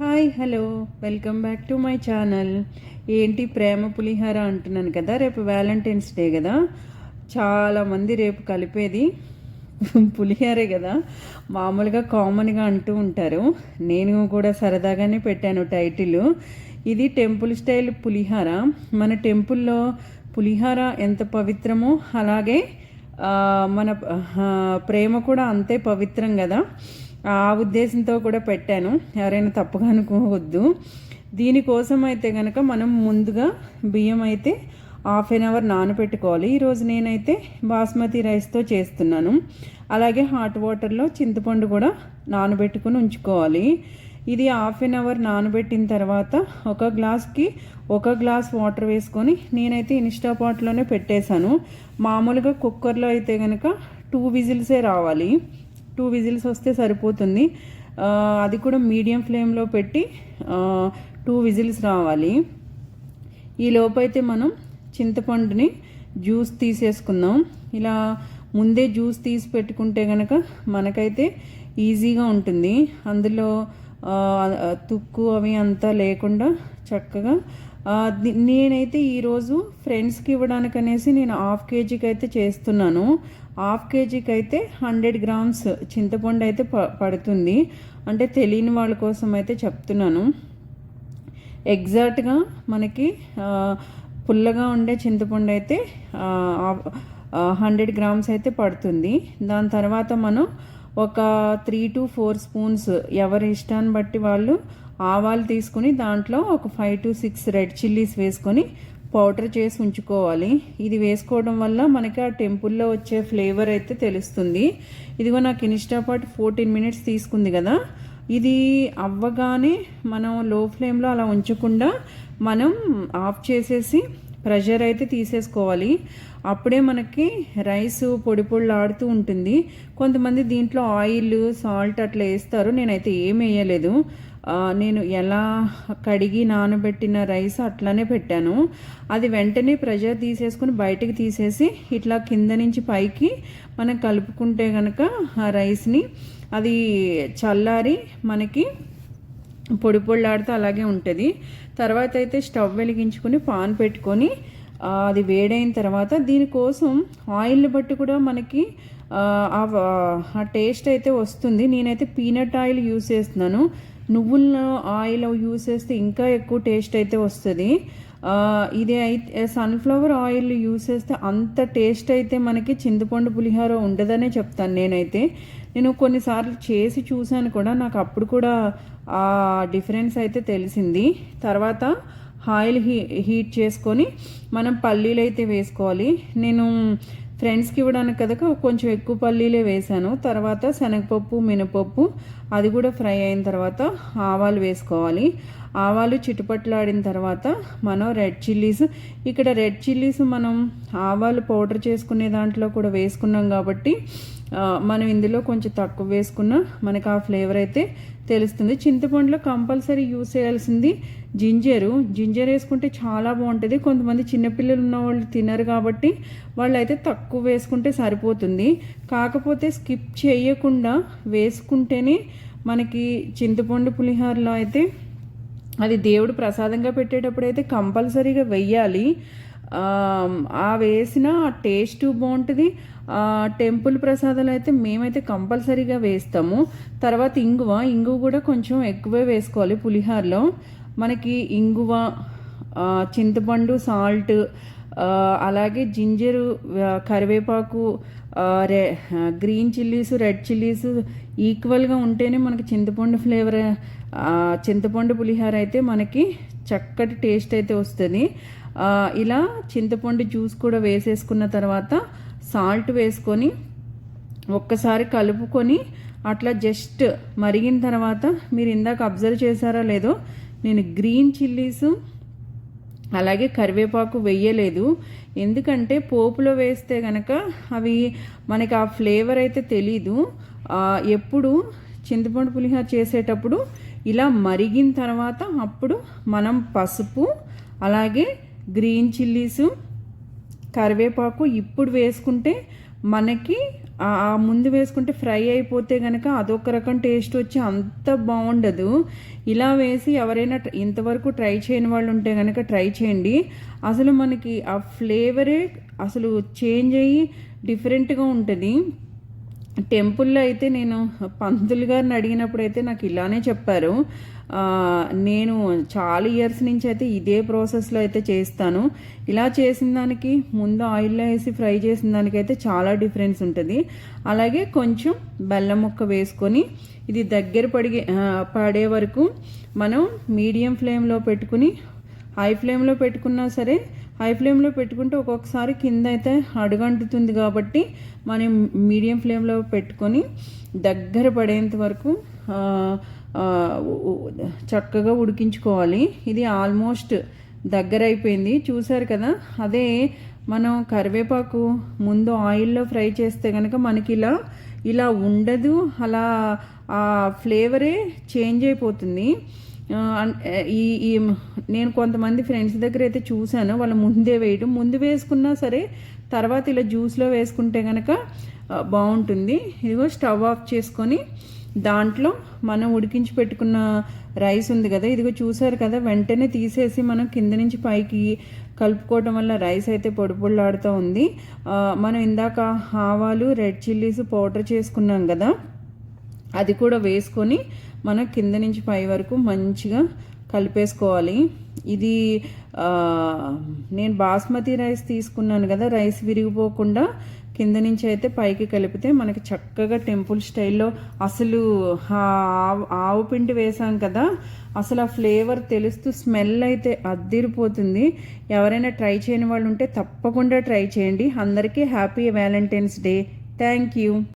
Hi hello. Welcome back to my channel. ఏంటి ప్రేమ పులిహార అంటున్నాను కదా రేపు వ్యాలంటైన్స్ డే కదా. చాలామంది రేపు కలిపేది పులిహారే కదా. మామూలుగా కామన్గా అంటూ ఉంటారు. నేను కూడా సరదాగానే పెట్టాను టైటిల్ ఇది టెంపుల్ స్టైల్ పులిహార. మన టెంపుల్లో పులిహార ఎంత పవిత్రమో అలాగే మన ప్రేమ కూడా అంతే పవిత్రం కదా. ఆ ఉద్దేశంతో కూడా పెట్టాను. ఎవరైనా తప్పుగా అనుకోవద్దు. దీనికోసం అయితే కనుక మనం ముందుగా బియ్యం అయితే హాఫ్ ఎన్ అవర్ నానబెట్టుకోవాలి ఈరోజు నేనైతే బాస్మతి రైస్తో చేస్తున్నాను. అలాగే హాట్ వాటర్లో చింతపండు కూడా నానబెట్టుకుని ఉంచుకోవాలి. ఇది హాఫ్ ఎన్ అవర్ నానబెట్టిన తర్వాత ఒక గ్లాస్కి ఒక గ్లాస్ వాటర్ వేసుకొని నేనైతే ఇన్స్టా పాట్లోనే పెట్టేశాను. మామూలుగా కుక్కర్లో అయితే కనుక టూ విజిల్సే రావాలి. టూ విజిల్స్ వస్తే సరిపోతుంది. అది కూడా మీడియం ఫ్లేమ్లో పెట్టి టూ విజిల్స్ రావాలి. ఈ లోపైతే మనం చింతపండుని జ్యూస్ తీసేసుకుందాం. ఇలా ముందే జ్యూస్ తీసి పెట్టుకుంటే కనుక మనకైతే ఈజీగా ఉంటుంది. అందులో తుక్కు అవి అంతా లేకుండా చక్కగా నేనైతే ఈరోజు ఫ్రెండ్స్కి ఇవ్వడానికి అనేసి నేను హాఫ్ కేజీకి అయితే చేస్తున్నాను. హాఫ్ కేజీకి అయితే హండ్రెడ్ గ్రామ్స్ చింతపండు అయితే ప పడుతుంది. అంటే తెలియని వాళ్ళ కోసం అయితే చెప్తున్నాను. ఎగ్జాక్ట్గా మనకి పుల్లగా ఉండే చింతపండు అయితే హండ్రెడ్ గ్రామ్స్ అయితే పడుతుంది. దాని తర్వాత మనం ఒక త్రీ టు ఫోర్ స్పూన్స్ ఎవరి ఇష్టాన్ని బట్టి వాళ్ళు ఆవాలు తీసుకుని దాంట్లో ఒక five to six red chillies వేసుకొని పౌడర్ చేసి ఉంచుకోవాలి. ఇది వేసుకోవడం వల్ల మనకి ఆ టెంపుల్లో వచ్చే ఫ్లేవర్ అయితే తెలుస్తుంది. ఇదిగో నాకు ఇన్స్టాపాట్ ఫోర్టీన్ మినిట్స్ తీసుకుంది కదా. ఇది అవ్వగానే మనం లో ఫ్లేమ్లో అలా ఉంచకుండా మనం ఆఫ్ చేసేసి ప్రెషర్ అయితే తీసేసుకోవాలి. అప్పుడే మనకి రైస్ పొడి పొడిలాడుతూ ఉంటుంది. కొంతమంది దీంట్లో ఆయిల్ సాల్ట్ అట్లా వేస్తారు. నేనైతే ఏం వేయలేదు. నేను ఎలా కడిగి నానబెట్టిన రైస్ అట్లానే పెట్టాను. అది వెంటనే ప్రెషర్ తీసేసుకుని బయటకు తీసేసి ఇట్లా కింద నుంచి పైకి మనం కలుపుకుంటే కనుక ఆ రైస్ని అది చల్లారి మనకి పొడి పొళ్ళాడుతూ అలాగే ఉంటుంది. తర్వాత అయితే స్టవ్ వెలిగించుకొని పాన్ పెట్టుకొని అది వేడైన తర్వాత దీనికోసం ఆయిల్ని బట్టి కూడా మనకి ఆ, టేస్ట్ అయితే వస్తుంది. నేనైతే పీనట్ ఆయిల్ యూస్ చేస్తున్నాను. నువ్వుల ఆయిల్ యూస్ చేస్తే ఇంకా ఎక్కువ టేస్ట్ అయితే వస్తుంది. ఇది అయితే సన్ఫ్లవర్ ఆయిల్ యూస్ చేస్తే అంత టేస్ట్ అయితే మనకి చింతపండు పులిహోర ఉండదనే చెప్తాను నేనైతే. నేను కొన్నిసార్లు చేసి చూశాను కూడా నాకు అప్పుడు కూడా ఆ డిఫరెన్స్ అయితే తెలిసింది. తర్వాత ఆయిల్ హీ హీట్ చేసుకొని మనం పల్లీలు అయితే వేసుకోవాలి. నేను ఫ్రెండ్స్కి ఇవ్వడానికి కదా కొంచెం ఎక్కువ పల్లీలే వేశాను తర్వాత శనగపప్పు మినపప్పు అది కూడా ఫ్రై అయిన తర్వాత ఆవాలు వేసుకోవాలి. ఆవాలు చిటుపట్లాడిన తర్వాత మనం రెడ్ చిల్లీస్ ఇక్కడ రెడ్ చిల్లీస్ మనం ఆవాలు పౌడర్ చేసుకునే దాంట్లో కూడా వేసుకున్నాం కాబట్టి మనం ఇందులో కొంచెం తక్కువ వేసుకున్నా మనకు ఆ ఫ్లేవర్ అయితే తెలుస్తుంది. చింతపండులో కంపల్సరీ యూస్ చేయాల్సింది జింజరు. జింజర్ వేసుకుంటే చాలా బాగుంటుంది. కొంతమంది చిన్నపిల్లలు ఉన్న వాళ్ళు తినరు కాబట్టి వాళ్ళు అయితే తక్కువ వేసుకుంటే సరిపోతుంది. కాకపోతే స్కిప్ చేయకుండా వేసుకుంటేనే మనకి చింతపండు పులిహోరలో అయితే అది దేవుడు ప్రసాదంగా పెట్టేటప్పుడు అయితే కంపల్సరీగా వెయ్యాలి. ఆ, వేసిన టేస్ట్ బాగుంటుంది. టెంపుల్ ప్రసాదాలు అయితే మేమైతే కంపల్సరీగా వేస్తాము. తర్వాత ఇంగువ ఇంగువ కూడా కొంచెం ఎక్కువే వేసుకోవాలి పులిహోరలో. మనకి ఇంగువ చింతపండు సాల్ట్ అలాగే జింజరు కరివేపాకు రె గ్రీన్ చిల్లీస్ రెడ్ చిల్లీస్ ఈక్వల్గా ఉంటేనే మనకి చింతపండు ఫ్లేవర్ చింతపండు పులిహార అయితే మనకి చక్కటి టేస్ట్ అయితే వస్తుంది. ఇలా చింతపండు జ్యూస్ కూడా వేసేసుకున్న తర్వాత సాల్ట్ వేసుకొని ఒక్కసారి కలుపుకొని అట్లా జస్ట్ మరిగిన తర్వాత మీరు ఇందాక అబ్జర్వ్ చేశారా లేదో నేను గ్రీన్ చిల్లీస్ అలాగే కరివేపాకు వెయ్యలేదు ఎందుకంటే పోపులో వేస్తే కనుక అవి మనకి ఆ ఫ్లేవర్ అయితే తెలీదు. ఎప్పుడు చింతపండు పులిహోర చేసేటప్పుడు ఇలా మరిగిన తర్వాత అప్పుడు మనం పసుపు అలాగే గ్రీన్ చిల్లీసు కరివేపాకు ఇప్పుడు వేసుకుంటే మనకి ఆ ముందు వేసుకుంటే ఫ్రై అయిపోతే కనుక అదొక రకం టేస్ట్ వచ్చి అంత బాగుండదు. ఇలా వేసి ఎవరైనా ఇంతవరకు ట్రై చేయని వాళ్ళు ఉంటే కనుక ట్రై చేయండి. అసలు మనకి ఆ ఫ్లేవరే అసలు చేంజ్ అయ్యి డిఫరెంట్గా ఉంటుంది. టెంపుల్లో అయితే నేను పంతులు గారిని అడిగినప్పుడు అయితే నాకు ఇలానే చెప్పారు. నేను చాలా ఇయర్స్ నుంచి అయితే ఇదే ప్రాసెస్లో అయితే చేస్తాను. ఇలా చేసిన దానికి ముందు ఆయిల్లో వేసి ఫ్రై చేసిన దానికైతే చాలా డిఫరెన్స్ ఉంటుంది. అలాగే కొంచెం బెల్లం ముక్క వేసుకొని ఇది దగ్గర పడిగే పడే వరకు మనం మీడియం ఫ్లేమ్లో పెట్టుకుని హై ఫ్లేమ్లో పెట్టుకున్నా సరే హై ఫ్లేమ్లో పెట్టుకుంటే ఒక్కొక్కసారి కింద అయితే అడుగంటుతుంది కాబట్టి మనం మీడియం ఫ్లేమ్లో పెట్టుకొని దగ్గర పడేంత వరకు చక్కగా ఉడికించుకోవాలి. ఇది ఆల్మోస్ట్ దగ్గర అయిపోయింది. చూసారు కదా? అదే మనం కరివేపాకు ముందు ఆయిల్లో ఫ్రై చేస్తే కనుక మనకి ఇలా ఇలా ఉండదు. అలా ఆ ఫ్లేవరే చేంజ్ అయిపోతుంది. ఈ ఈ నేను కొంతమంది ఫ్రెండ్స్ దగ్గర అయితే చూశాను. వాళ్ళు ముందే వేయడం ముందు వేసుకున్నా సరే తర్వాత ఇలా జ్యూస్లో వేసుకుంటే కనుక బాగుంటుంది. ఇదిగో స్టవ్ ఆఫ్ చేసుకొని దాంట్లో మనం ఉడికించి పెట్టుకున్న రైస్ ఉంది కదా ఇదిగో చూసారు కదా వెంటనే తీసేసి మనం కింద నుంచి పైకి కలుపుకోవటం వల్ల రైస్ అయితే పొడి పొడిలాడుతూ ఉంది. మనం ఇందాక ఆవాలు రెడ్ చిల్లీస్ పౌడర్ చేసుకున్నాం కదా అది కూడా వేసుకొని మనం కింద నుంచి పై వరకు మంచిగా కలిపేసుకోవాలి. ఇది నేను బాస్మతి రైస్ తీసుకున్నాను కదా రైస్ విరిగిపోకుండా కింద నుంచి అయితే పైకి కలిపితే మనకి చక్కగా టెంపుల్ స్టైల్లో అసలు ఆవు- ఆవు పిండి వేసాం కదా అసలు ఆ ఫ్లేవర్ తెలుస్తూ స్మెల్ అయితే అద్దిరిపోతుంది. ఎవరైనా ట్రై చేయని వాళ్ళు ఉంటే తప్పకుండా ట్రై చేయండి. అందరికీ happy Valentine's day. Thank you.